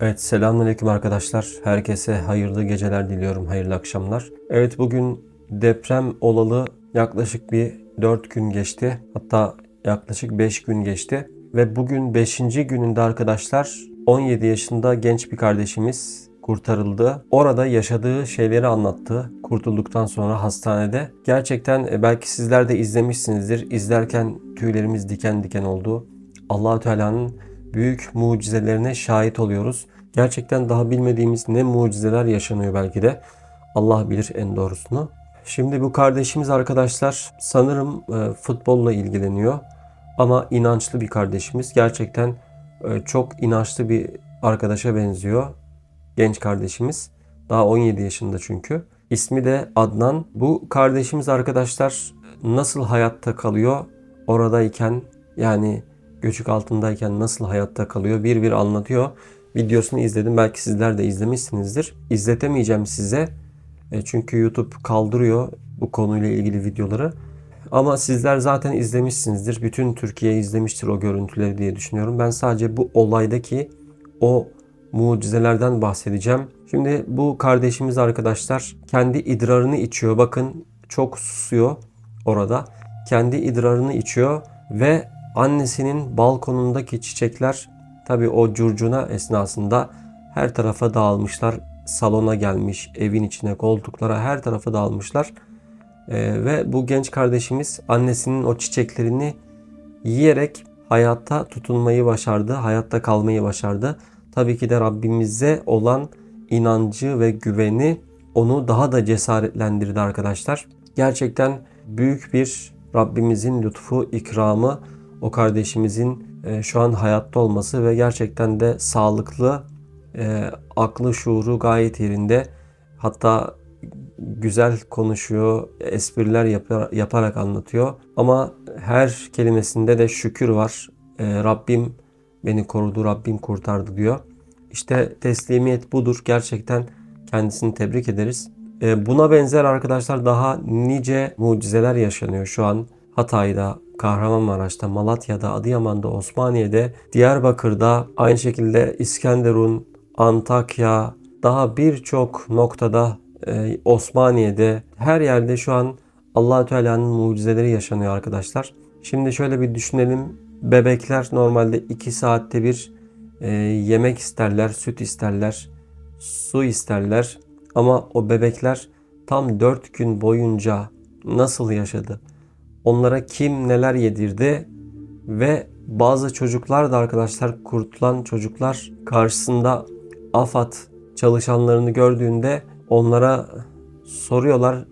Evet selamünaleyküm arkadaşlar. Herkese hayırlı geceler diliyorum, hayırlı akşamlar. Evet bugün deprem olalı yaklaşık bir 4 gün geçti. Hatta yaklaşık 5 gün geçti. Ve bugün 5. gününde arkadaşlar 17 yaşında genç bir kardeşimiz kurtarıldı. Orada yaşadığı şeyleri anlattı. Kurtulduktan sonra hastanede. Gerçekten e, belki sizler de izlemişsinizdir. İzlerken tüylerimiz diken diken oldu. allah Teala'nın büyük mucizelerine şahit oluyoruz. Gerçekten daha bilmediğimiz ne mucizeler yaşanıyor belki de. Allah bilir en doğrusunu. Şimdi bu kardeşimiz arkadaşlar sanırım e, futbolla ilgileniyor. Ama inançlı bir kardeşimiz. Gerçekten e, çok inançlı bir arkadaşa benziyor. Genç kardeşimiz. Daha 17 yaşında çünkü. İsmi de Adnan. Bu kardeşimiz arkadaşlar nasıl hayatta kalıyor oradayken yani göçük altındayken nasıl hayatta kalıyor bir bir anlatıyor. Videosunu izledim. Belki sizler de izlemişsinizdir. İzletemeyeceğim size. E, çünkü YouTube kaldırıyor bu konuyla ilgili videoları. Ama sizler zaten izlemişsinizdir. Bütün Türkiye izlemiştir o görüntüleri diye düşünüyorum. Ben sadece bu olaydaki o mucizelerden bahsedeceğim. Şimdi bu kardeşimiz arkadaşlar kendi idrarını içiyor. Bakın çok susuyor orada. Kendi idrarını içiyor ve annesinin balkonundaki çiçekler tabi o curcuna esnasında her tarafa dağılmışlar. Salona gelmiş, evin içine, koltuklara her tarafa dağılmışlar. Ee, ve bu genç kardeşimiz annesinin o çiçeklerini yiyerek hayatta tutunmayı başardı, hayatta kalmayı başardı. Tabii ki de Rabbimize olan inancı ve güveni onu daha da cesaretlendirdi arkadaşlar. Gerçekten büyük bir Rabbimizin lütfu, ikramı o kardeşimizin e, şu an hayatta olması ve gerçekten de sağlıklı, e, aklı şuuru gayet yerinde. Hatta güzel konuşuyor, espriler yapar, yaparak anlatıyor. Ama her kelimesinde de şükür var. E, Rabbim beni korudu, Rabbim kurtardı diyor. İşte teslimiyet budur. Gerçekten kendisini tebrik ederiz. Buna benzer arkadaşlar daha nice mucizeler yaşanıyor şu an Hatay'da, Kahramanmaraş'ta, Malatya'da, Adıyaman'da, Osmaniye'de, Diyarbakır'da, aynı şekilde İskenderun, Antakya, daha birçok noktada e, Osmaniye'de her yerde şu an allah Teala'nın mucizeleri yaşanıyor arkadaşlar. Şimdi şöyle bir düşünelim. Bebekler normalde 2 saatte bir e, yemek isterler, süt isterler, su isterler. Ama o bebekler tam 4 gün boyunca nasıl yaşadı? Onlara kim neler yedirdi ve bazı çocuklar da arkadaşlar kurtulan çocuklar karşısında AFAD çalışanlarını gördüğünde onlara soruyorlar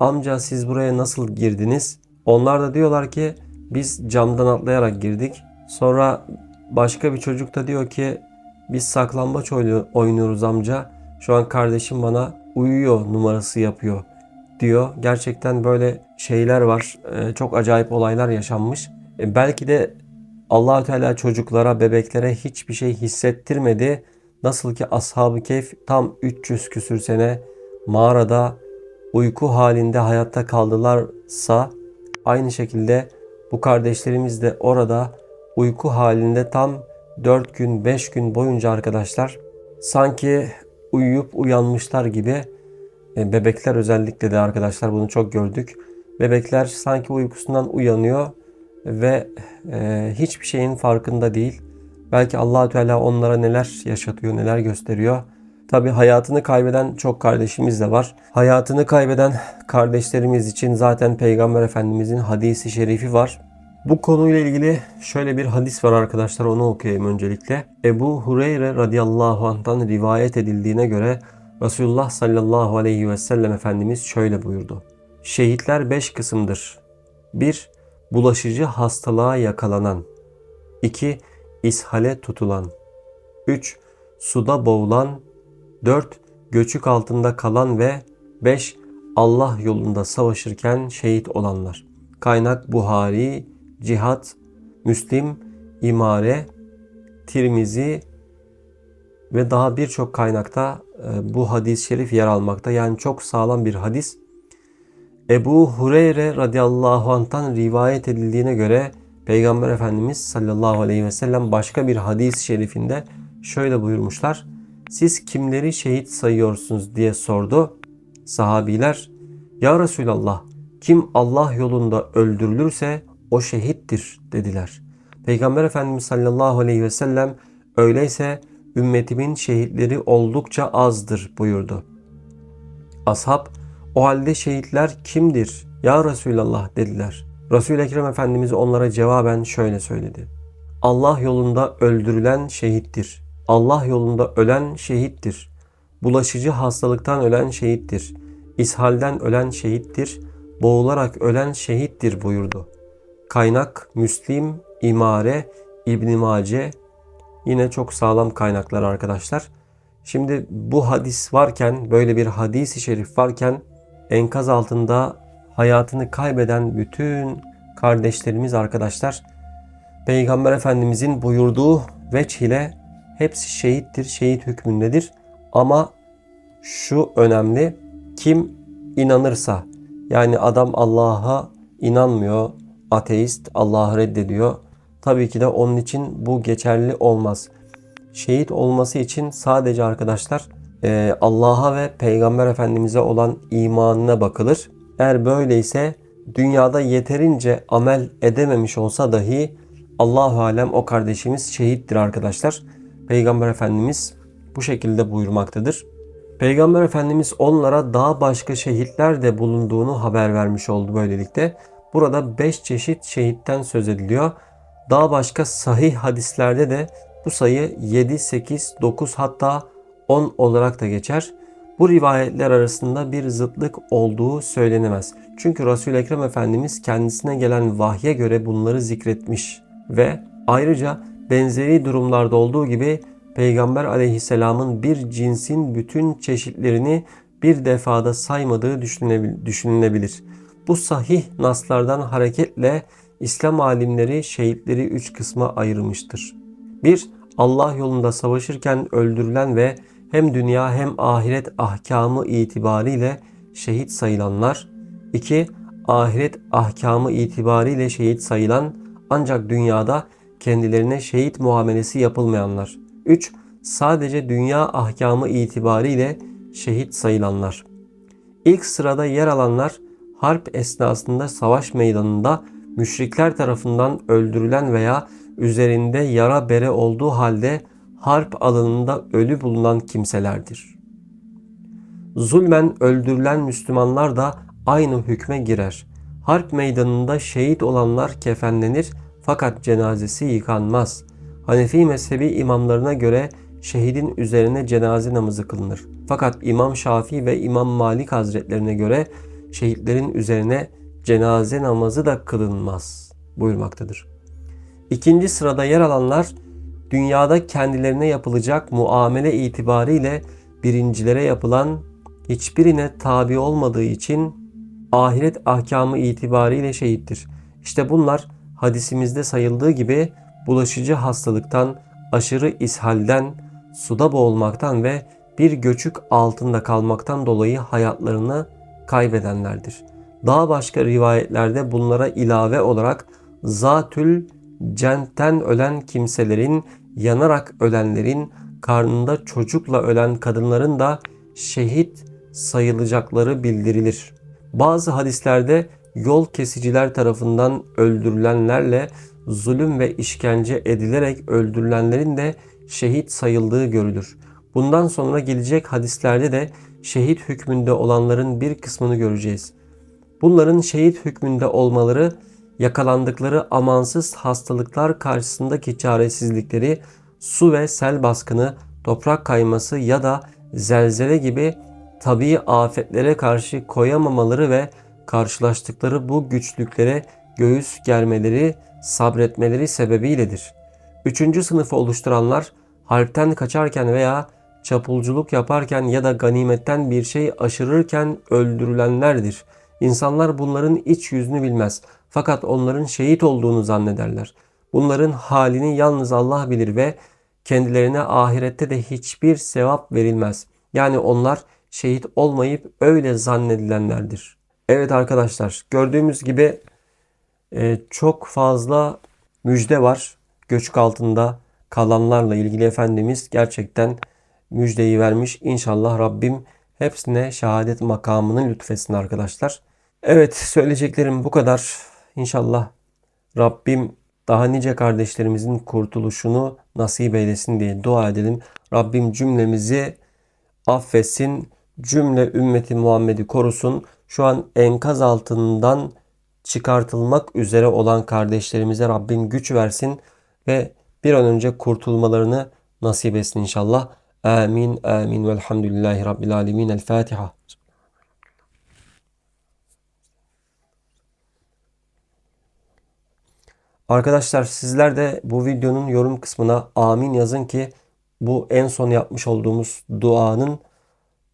amca siz buraya nasıl girdiniz? Onlar da diyorlar ki biz camdan atlayarak girdik. Sonra başka bir çocuk da diyor ki biz saklambaç oynuyoruz amca. Şu an kardeşim bana uyuyor numarası yapıyor diyor. Gerçekten böyle şeyler var. Ee, çok acayip olaylar yaşanmış. E, belki de Allahü Teala çocuklara, bebeklere hiçbir şey hissettirmedi. Nasıl ki Ashab-ı Kehf tam 300 küsür sene mağarada uyku halinde hayatta kaldılarsa aynı şekilde bu kardeşlerimiz de orada uyku halinde tam 4 gün 5 gün boyunca arkadaşlar sanki uyuyup uyanmışlar gibi bebekler özellikle de arkadaşlar bunu çok gördük. Bebekler sanki uykusundan uyanıyor ve e, hiçbir şeyin farkında değil. Belki allah Teala onlara neler yaşatıyor, neler gösteriyor. Tabi hayatını kaybeden çok kardeşimiz de var. Hayatını kaybeden kardeşlerimiz için zaten Peygamber Efendimizin hadisi şerifi var. Bu konuyla ilgili şöyle bir hadis var arkadaşlar onu okuyayım öncelikle. Ebu Hureyre radıyallahu anh'tan rivayet edildiğine göre Resulullah sallallahu aleyhi ve sellem Efendimiz şöyle buyurdu. Şehitler beş kısımdır. 1. Bulaşıcı hastalığa yakalanan. 2. ishale tutulan. 3. Suda boğulan. 4. Göçük altında kalan ve 5. Allah yolunda savaşırken şehit olanlar. Kaynak Buhari, Cihat, Müslim, İmare, Tirmizi ve daha birçok kaynakta bu hadis-i şerif yer almakta. Yani çok sağlam bir hadis. Ebu Hureyre radıyallahu anh'tan rivayet edildiğine göre Peygamber Efendimiz sallallahu aleyhi ve sellem başka bir hadis-i şerifinde şöyle buyurmuşlar. Siz kimleri şehit sayıyorsunuz diye sordu. Sahabiler ya Resulallah kim Allah yolunda öldürülürse o şehittir dediler. Peygamber Efendimiz sallallahu aleyhi ve sellem öyleyse ümmetimin şehitleri oldukça azdır buyurdu. Ashab o halde şehitler kimdir ya Resulallah dediler. Resul-i Ekrem Efendimiz onlara cevaben şöyle söyledi. Allah yolunda öldürülen şehittir. Allah yolunda ölen şehittir. Bulaşıcı hastalıktan ölen şehittir. İshalden ölen şehittir. Boğularak ölen şehittir buyurdu. Kaynak Müslim, İmare, İbn Mace yine çok sağlam kaynaklar arkadaşlar. Şimdi bu hadis varken, böyle bir hadisi şerif varken enkaz altında hayatını kaybeden bütün kardeşlerimiz arkadaşlar Peygamber Efendimizin buyurduğu veç ile hepsi şehittir, şehit hükmündedir. Ama şu önemli, kim inanırsa, yani adam Allah'a inanmıyor, ateist, Allah'ı reddediyor. Tabii ki de onun için bu geçerli olmaz. Şehit olması için sadece arkadaşlar e, Allah'a ve Peygamber Efendimiz'e olan imanına bakılır. Eğer böyleyse dünyada yeterince amel edememiş olsa dahi Allahu alem o kardeşimiz şehittir arkadaşlar. Peygamber Efendimiz bu şekilde buyurmaktadır. Peygamber Efendimiz onlara daha başka şehitler de bulunduğunu haber vermiş oldu böylelikle. Burada 5 çeşit şehitten söz ediliyor. Daha başka sahih hadislerde de bu sayı 7, 8, 9 hatta 10 olarak da geçer. Bu rivayetler arasında bir zıtlık olduğu söylenemez. Çünkü Resul Ekrem Efendimiz kendisine gelen vahye göre bunları zikretmiş ve ayrıca benzeri durumlarda olduğu gibi Peygamber aleyhisselamın bir cinsin bütün çeşitlerini bir defada saymadığı düşünülebilir. Bu sahih naslardan hareketle İslam alimleri şehitleri üç kısma ayırmıştır. 1. Allah yolunda savaşırken öldürülen ve hem dünya hem ahiret ahkamı itibariyle şehit sayılanlar. 2. Ahiret ahkamı itibariyle şehit sayılan ancak dünyada kendilerine şehit muamelesi yapılmayanlar. 3. Sadece dünya ahkamı itibariyle şehit sayılanlar. İlk sırada yer alanlar harp esnasında savaş meydanında müşrikler tarafından öldürülen veya üzerinde yara bere olduğu halde harp alanında ölü bulunan kimselerdir. Zulmen öldürülen Müslümanlar da aynı hükme girer. Harp meydanında şehit olanlar kefenlenir fakat cenazesi yıkanmaz. Hanefi mezhebi imamlarına göre şehidin üzerine cenaze namazı kılınır. Fakat İmam Şafii ve İmam Malik Hazretlerine göre şehitlerin üzerine cenaze namazı da kılınmaz buyurmaktadır. İkinci sırada yer alanlar dünyada kendilerine yapılacak muamele itibariyle birincilere yapılan hiçbirine tabi olmadığı için ahiret ahkamı itibariyle şehittir. İşte bunlar hadisimizde sayıldığı gibi bulaşıcı hastalıktan, aşırı ishalden, suda boğulmaktan ve bir göçük altında kalmaktan dolayı hayatlarını kaybedenlerdir. Daha başka rivayetlerde bunlara ilave olarak zatül centten ölen kimselerin, yanarak ölenlerin, karnında çocukla ölen kadınların da şehit sayılacakları bildirilir. Bazı hadislerde yol kesiciler tarafından öldürülenlerle zulüm ve işkence edilerek öldürülenlerin de şehit sayıldığı görülür. Bundan sonra gelecek hadislerde de şehit hükmünde olanların bir kısmını göreceğiz. Bunların şehit hükmünde olmaları yakalandıkları amansız hastalıklar karşısındaki çaresizlikleri, su ve sel baskını, toprak kayması ya da zelzele gibi tabii afetlere karşı koyamamaları ve karşılaştıkları bu güçlüklere göğüs germeleri, sabretmeleri sebebiyledir. Üçüncü sınıfı oluşturanlar harpten kaçarken veya çapulculuk yaparken ya da ganimetten bir şey aşırırken öldürülenlerdir. İnsanlar bunların iç yüzünü bilmez fakat onların şehit olduğunu zannederler. Bunların halini yalnız Allah bilir ve kendilerine ahirette de hiçbir sevap verilmez. Yani onlar şehit olmayıp öyle zannedilenlerdir. Evet arkadaşlar gördüğümüz gibi e, çok fazla müjde var göçük altında kalanlarla ilgili Efendimiz gerçekten müjdeyi vermiş. İnşallah Rabbim hepsine şehadet makamını lütfetsin arkadaşlar. Evet söyleyeceklerim bu kadar. İnşallah Rabbim daha nice kardeşlerimizin kurtuluşunu nasip eylesin diye dua edelim. Rabbim cümlemizi affetsin. Cümle ümmeti Muhammed'i korusun. Şu an enkaz altından çıkartılmak üzere olan kardeşlerimize Rabbim güç versin ve bir an önce kurtulmalarını nasip etsin inşallah. Amin, amin. Velhamdülillahi Rabbil alemin. El Fatiha. Arkadaşlar sizler de bu videonun yorum kısmına amin yazın ki bu en son yapmış olduğumuz duanın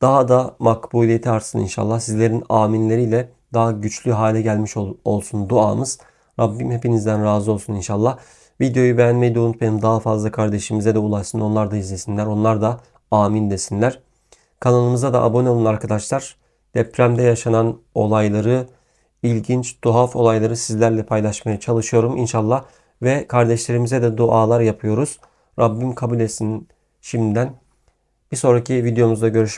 daha da makbuliyeti artsın inşallah. Sizlerin aminleriyle daha güçlü hale gelmiş ol- olsun duamız. Rabbim hepinizden razı olsun inşallah. Videoyu beğenmeyi de unutmayın. Daha fazla kardeşimize de ulaşsın. Onlar da izlesinler. Onlar da amin desinler. Kanalımıza da abone olun arkadaşlar. Depremde yaşanan olayları, ilginç, tuhaf olayları sizlerle paylaşmaya çalışıyorum inşallah. Ve kardeşlerimize de dualar yapıyoruz. Rabbim kabul etsin şimdiden. Bir sonraki videomuzda görüşmek